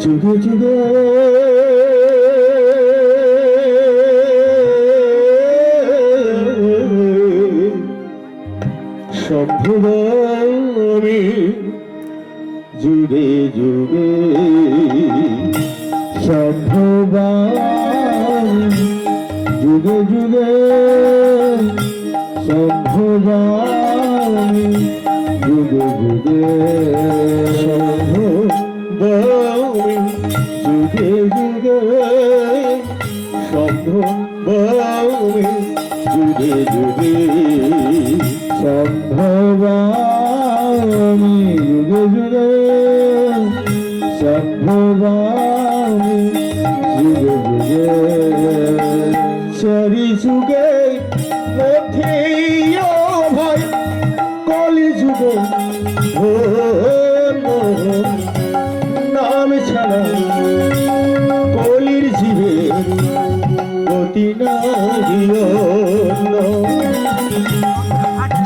যুগে যুগে সম্ভবামি যুগে যুগে সম্ভবামি যুগে যুগে সম্ভবামি যুগে যুগে যুগে যুগে সম্ভব আমি যুগে যুগে সম্ভব আমি কলি যুগে গতি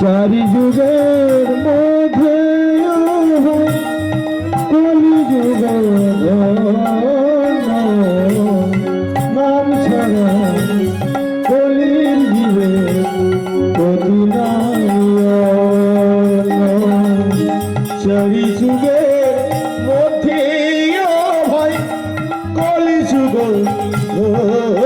চারি যুগের মধ্যে কলি যুগের নাম ছাড়া কলির জীবে গতি চারি যুগের মধ্যে ভাই কলি যুগ নাম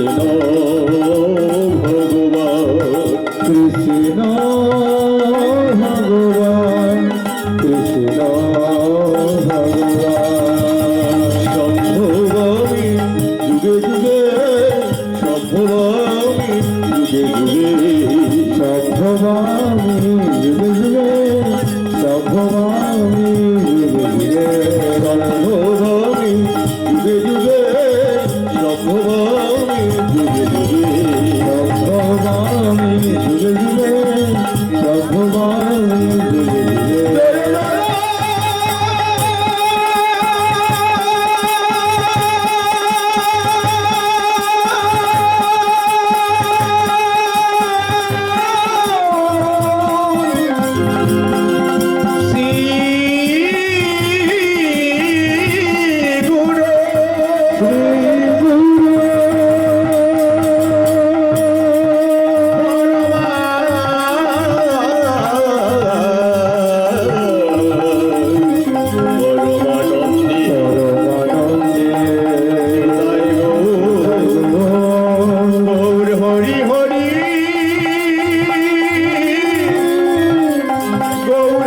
কৃষ্ণ ভগবান কৃষ্ণ ভগবান কৃষ্ণ ভগবান সম্ভবামি যুগে যুগে সম্ভবামি যুগে যুগে সম্ভবামি গুলি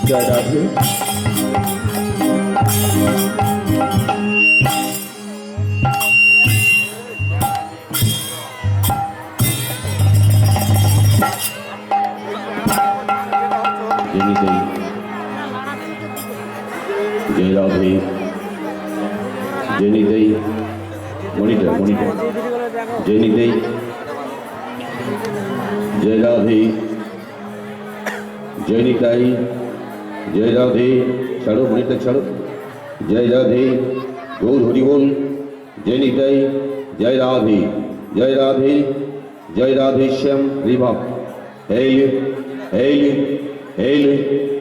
জয় রাধে জয় রাধে জেনি দেই মনিটর মনিটর জেনি দেই জয় রাধে জয় নিতাই জয় রাধে ছাড়ো মনিটর ছাড়ো জয় রাধে গৌর হরিবল জয় নিতাই জয় রাধে জয় রাধে জয় রাধে শ্যাম রিভা এই এই এই